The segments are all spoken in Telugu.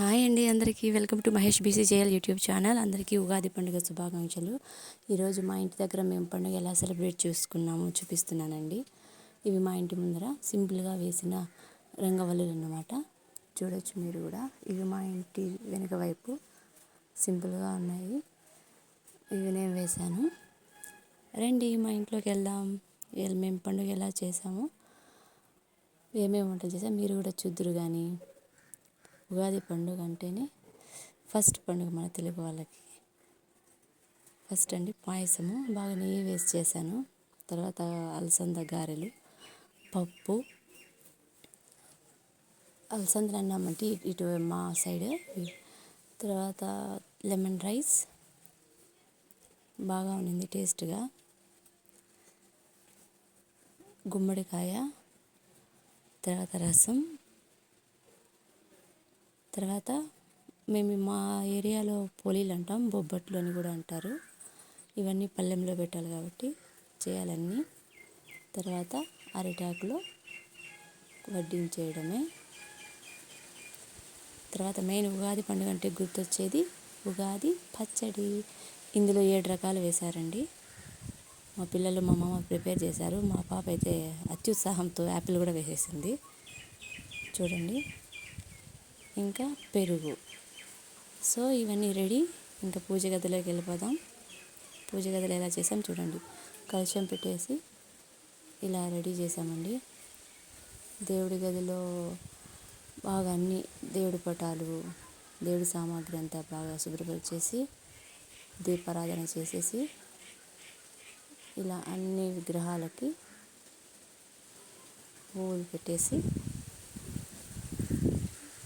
హాయ్ అండి అందరికీ. Welcome to Mahesh BCJL YouTube channel. అందరికీ ఉగాది పండుగ శుభాకాంక్షలు. ఈరోజు మా ఇంటి దగ్గర మేము పండుగ ఎలా సెలబ్రేట్ చేసుకున్నామో చూపిస్తున్నానండి. ఇవి మా ఇంటి ముందర సింపుల్గా వేసిన రంగవల్లులు అన్నమాట. చూడొచ్చు మీరు కూడా. ఇవి మా ఇంటి వెనుక వైపు సింపుల్గా ఉన్నాయి. ఇవి నేను వేశాను. రండి మా ఇంట్లోకి వెళ్దాం. మేము పండుగ ఎలా చేసాము ఏమేమి వంటలు చేసాం మీరు కూడా చూద్దురు కానీ ఉగాది పండుగ అంటేనే ఫస్ట్ పండుగ మన తెలుగు వాళ్ళకి. ఫస్ట్ అండి పాయసము. బాగా నెయ్యి వేసి చేశాను. తర్వాత అలసంద గారెలు పప్పు అలసందలు అన్నామంటే ఇటు మా సైడ్. తర్వాత లెమన్ రైస్. బాగా ఉండింది టేస్ట్గా. గుమ్మడికాయ తర్వాత రసం తర్వాత మేము మా ఏరియాలో పోలీలు అంటాం బొబ్బట్లు అని కూడా అంటారు. ఇవన్నీ పళ్ళెంలో పెట్టాలి కాబట్టి చేయాలన్నీ. తర్వాత అరిటాకులో వడ్డించేయడమే తర్వాత మెయిన్ ఉగాది పండుగ అంటే గుర్తొచ్చేది ఉగాది పచ్చడి. ఇందులో ఏడు రకాలు వేశారండి. మా పిల్లలు మా మామ ప్రిపేర్ చేశారు. మా పాప అయితే అత్యుత్సాహంతో యాపిల్ కూడా వేసేసింది. చూడండి. ఇంకా పెరుగు. సో ఇవన్నీ రెడీ. ఇంకా పూజ గదిలోకి వెళ్ళిపోదాం. పూజ గదిలో ఎలా చేసాం చూడండి. కలుషం పెట్టేసి ఇలా రెడీ చేసామండి. దేవుడి గదిలో బాగా అన్ని దేవుడి పటాలు దేవుడి సామాగ్రి అంతా బాగా శుభ్రపరిచేసి దీపారాధన చేసేసి ఇలా అన్ని విగ్రహాలకి పువ్వులు పెట్టేసి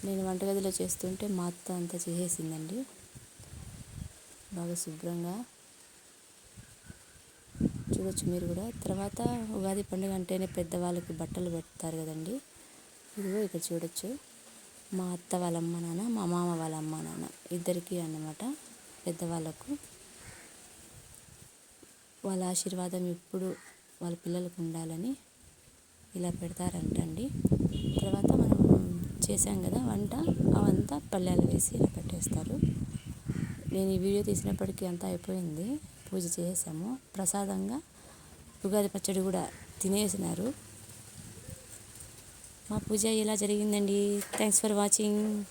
నేను వంటగదిలో చేస్తుంటే మా అత్త అంతా చేసేసిందండి. బాగా శుభ్రంగా. చూడొచ్చు మీరు కూడా. తర్వాత ఉగాది పండుగ అంటేనే పెద్దవాళ్ళకి బట్టలు పెడతారు కదండి. ఇదిగో ఇక్కడ చూడొచ్చు. మా అత్త వాళ్ళ అమ్మ నాన్న మా మామ వాళ్ళ అమ్మ నాన్న ఇద్దరికీ అన్నమాట పెద్దవాళ్ళకు. వాళ్ళ ఆశీర్వాదం ఎప్పుడు వాళ్ళ పిల్లలకు ఉండాలని ఇలా పెడతారంటండి. తర్వాత మనం చేశాం కదా వంట. అవంతా పల్లెలు వేసి ఇలా పెట్టేస్తారు. నేను ఈ వీడియో తీసినప్పటికీ అంతా అయిపోయింది. పూజ చేసాము ప్రసాదంగా ఉగాది పచ్చడి కూడా తినేసినారు. మా పూజ ఇలా జరిగిందండి? Thanks for watching